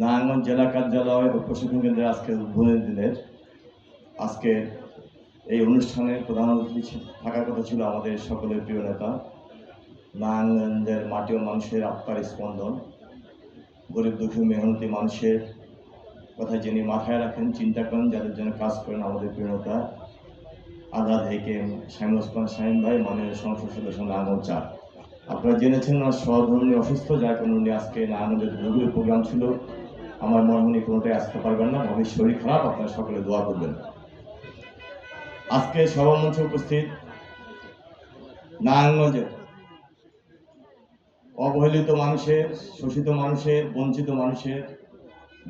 নারায়ণগঞ্জ জেলা কার্যালয় ও প্রশিক্ষণ কেন্দ্রে আজকে উদ্বোধন দিনের আজকে এই অনুষ্ঠানে প্রধান অতিথি থাকার কথা ছিল আমাদের সকলের প্রিয় নেতা। নারায়ণগঞ্জের মাটি ও মানুষের আত্মার স্পন্দন, গরিব দুঃখী মেহনতি মানুষের কথা যিনি মাথায় রাখেন, চিন্তা করেন, যাদের জন্য কাজ করেন আমাদের প্রিয় নেতা আজাদ হেকেম, শামীম ওসমান শামীম ভাই, মাননীয় সংসদ সদস্য নারায়ণগঞ্জ চার। আপনারা জেনেছেন, ওনার সহধর্মী অসুস্থ, যার কারণে আজকে নারায়ণগঞ্জের প্রোগ্রাম ছিল। আমার মনে হয় কোনোটাই আসতে পারবেন না। ভাবির শরীর খারাপ, আপনারা সকলে দোয়া করবেন। আজকে সভামঞ্চে উপস্থিত নারায়ণগঞ্জের অবহেলিত মানুষের, শোষিত মানুষের, বঞ্চিত মানুষের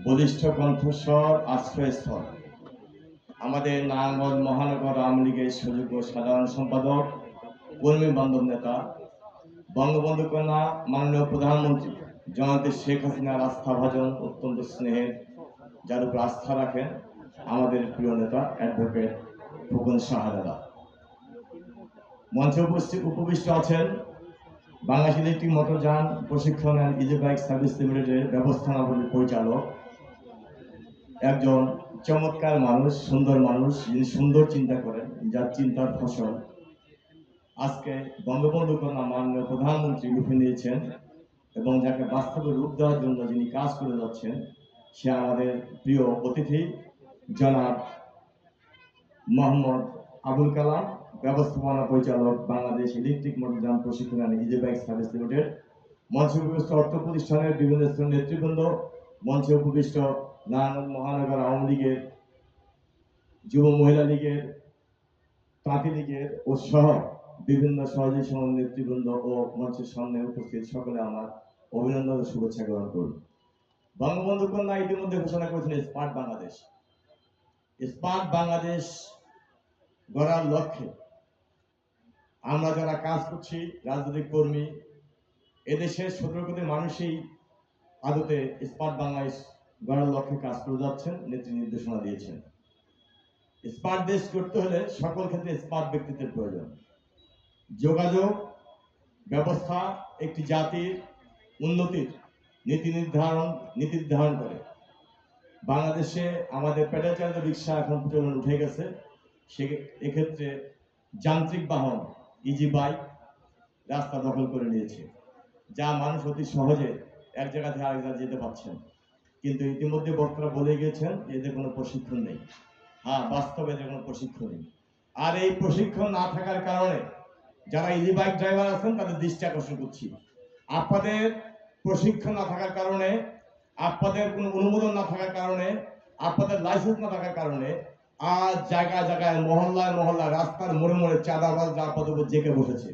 বলিষ্ঠ কণ্ঠস্বর আশ্রয়স্থল। আমাদের নারায়ণগঞ্জ মহানগর আওয়ামী লীগের সুযোগ্য সাধারণ সম্পাদক, কর্মী বান্ধব নেতা, বঙ্গবন্ধু কন্যা, মাননীয় প্রধানমন্ত্রী। জনতা শেখ হাসিনার আস্থা ভাজন অত্যন্ত স্নেহের, যার উপর আস্থা রাখেন আমাদের প্রিয় নেতা অ্যাডভোকেট ফুকন শাহাদাদা মঞ্চে উপস্থিত উপবিষ্ট আছেন বাংলাদেশ ইলেকট্রিক মোটরযান প্রশিক্ষণ অ্যান্ড ইজি বাইক সার্ভিস লিমিটেডের ব্যবস্থাপনা পরিচালক, একজন চমৎকার মানুষ, সুন্দর মানুষ, যিনি সুন্দর চিন্তা করেন, যার চিন্তার ফসল আজকে বঙ্গবন্ধু কন্যা মাননীয় প্রধানমন্ত্রী রূপে নিয়েছেন। এবং যাকে বাস্তবে রূপ দেওয়ার জন্য যিনি কাজ করে যাচ্ছেন, সে আমাদের প্রিয় অতিথি জনাব মোহাম্মদ আবুল কালাম, ব্যবস্থাপনা পরিচালক বাংলাদেশ ইলেকট্রিক মোটরযান প্রশিক্ষণ অ্যান্ড সার্ভিস লিমিটেড, মঞ্চে উপবিষ্ট অর্থ প্রতিষ্ঠানের বিভিন্ন স্তরের নেতৃবৃন্দ, মঞ্চে উপবিষ্ট নারায়ণ মহানগর আওয়ামী লীগের, যুব মহিলা লীগের, তাঁতি লীগের ও সহ বিভিন্ন সহযোগী সমাজ নেতৃবৃন্দ ও মঞ্চের সামনে উপস্থিত সকলে আমার অভিনন্দন ও শুভেচ্ছা গ্রহণ করুন। বঙ্গবন্ধু কন্যা ইতিমধ্যে ঘোষণা করেছেন, স্মার্ট বাংলাদেশ। স্মার্ট বাংলাদেশ গড়ার লক্ষ্যে আমরা যারা কাজ করছি, রাজনৈতিক কর্মী, এদেশের সতেরো কোটি মানুষই আদতে স্মার্ট বাংলাদেশ গড়ার লক্ষ্যে কাজ করে যাচ্ছেন, নেত্রী নির্দেশনা দিয়েছেন। স্মার্ট দেশ করতে হলে সকল ক্ষেত্রে স্মার্ট ব্যক্তিত্বের প্রয়োজন। যোগাযোগ, ব্যবস্থা, একটি জাতির উন্নতির নীতি নির্ধারণ নীতি নির্ধারণ করে। বাংলাদেশে আমাদের প্যাডেল চালিত রিক্সা এখন প্রচলন উঠে গেছে। সে এক্ষেত্রে যান্ত্রিক বাহন ইজি বাইক রাস্তা দখল করে নিয়েছে, যা মানুষ অতি সহজে এক জায়গা থেকে আরেক জায়গায় যেতে পারছেন। কিন্তু ইতিমধ্যে বক্তারা বলে গিয়েছেন এদের কোনো প্রশিক্ষণ নেই। হ্যাঁ বাস্তবে এদের কোনো প্রশিক্ষণ নেই। আর এই প্রশিক্ষণ না থাকার কারণে যারা ইজি বাইক ড্রাইভার আছেন, তাদের দৃষ্টি আকর্ষণ করছি। আপনাদের প্রশিক্ষণ না থাকার কারণে, আপনাদের কোনো অনুমোদন না থাকার কারণে, আপনাদের লাইসেন্স না থাকার কারণে আজ জায়গায় জায়গায়, মহল্লায় মহল্লায়, রাস্তার মোড়ে মোড়ে আপনাদের উপর জেগে বসেছে।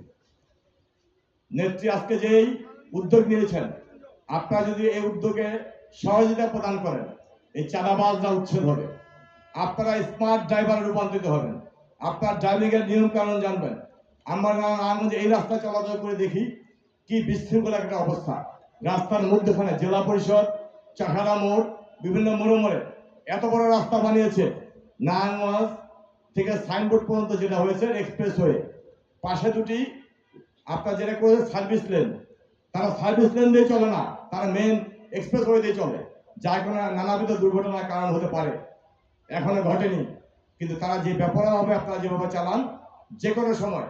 নেত্রী আজকে যেই উদ্যোগ নিয়েছেন, আপনারা যদি এই উদ্যোগে সহযোগিতা প্রদান করেন, এই চাঁদাবাজরা উচ্ছেদ হবে, আপনারা স্মার্ট ড্রাইভারে রূপান্তরিত হবেন। আপনার ড্রাইভিং এর নিয়ম কানুন জানবেন। আমরা এই রাস্তা চলাচল করে দেখি কি বিশৃঙ্খল একটা অবস্থা। রাস্তার মধ্যখানে জেলা পরিষদ চাহারা মোড়, বিভিন্ন মোড়ে মোড়ে এত বড় রাস্তা বানিয়েছে। নারায়ণগঞ্জ থেকে সাইনবোর্ড পর্যন্ত যেটা হয়েছে এক্সপ্রেস হয়ে। পাশে দুটি আপনার যেটা করেছে সার্ভিস লেন তারা সার্ভিস লেন দিয়ে চলে না, তারা মেন এক্সপ্রেস ওয়ে দিয়ে চলে। যার কোনো নানাবিধ দুর্ঘটনার কারণ হতে পারে। এখনও ঘটেনি। কিন্তু তারা যে ব্যাপারে হবে আপনারা যেভাবে চালান যে কোনো সময়।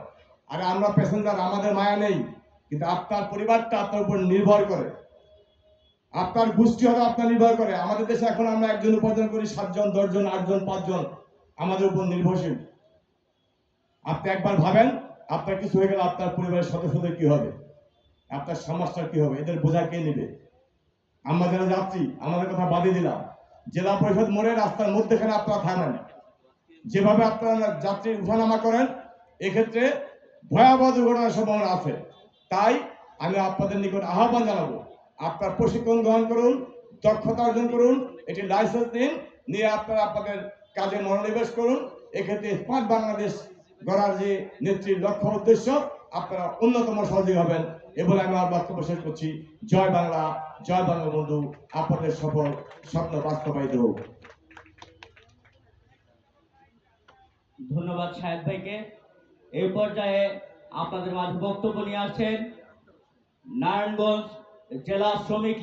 আর আমরা প্যাসেঞ্জার আমাদের মায়া নেই। কিন্তু আপনার পরিবারটা আপনার উপর নির্ভর করে। আপনার গোষ্ঠী হলো আপনার নির্ভর করে। আমাদের দেশে এখন আমরা একজন উপার্জন করি সাতজন, দশজন, আটজন, পাঁচজন। আমাদের উপর নির্ভরশীল। আপনি একবার ভাবেন, আপনার কিছু হয়ে গেলে আপনার পরিবারের সদস্যদের কি হবে? আপনার সমাজটার কি হবে? এদের বোঝা কে নেবে? আমরা যারা যাত্রী, আমাদের কথা বাদে দিলাম। জেলা পরিষদ মোড়ে রাস্তার মধ্যেখানে আপনারা থামেন। যেভাবে আপনারা যাত্রী উঠানামা করেন, এক্ষেত্রে ভয়াবহ দুর্ঘটনার সম্ভাবনা আছে। তাই আমি আপনাদের নিকট আহ্বান জানাব, আপনার প্রশিক্ষণ গ্রহণ করুন, দক্ষতা অর্জন করুন, এটি লাইসেন্স নিন, নিয়ে আপনারা আপনাদের কাজে মনোনিবেশ করুন। এক্ষেত্রে স্মার্ট বাংলাদেশ গড়ার যে নেত্রীর লক্ষ্য উদ্দেশ্য, আপনারা অন্যতম সহযোগী হবেন এ বলে আমি আমার বক্তব্য শেষ করছি। জয় বাংলা, জয় বঙ্গবন্ধু আপনাদের সফল স্বপ্ন বাস্তবায়িত হোক। ধন্যবাদ সাহেব ভাইকে। এই পর্যায়ে আপনাদের মাঝে বক্তব্য নিয়ে আসছেন। নারায়ণগঞ্জ জেলা শ্রমিক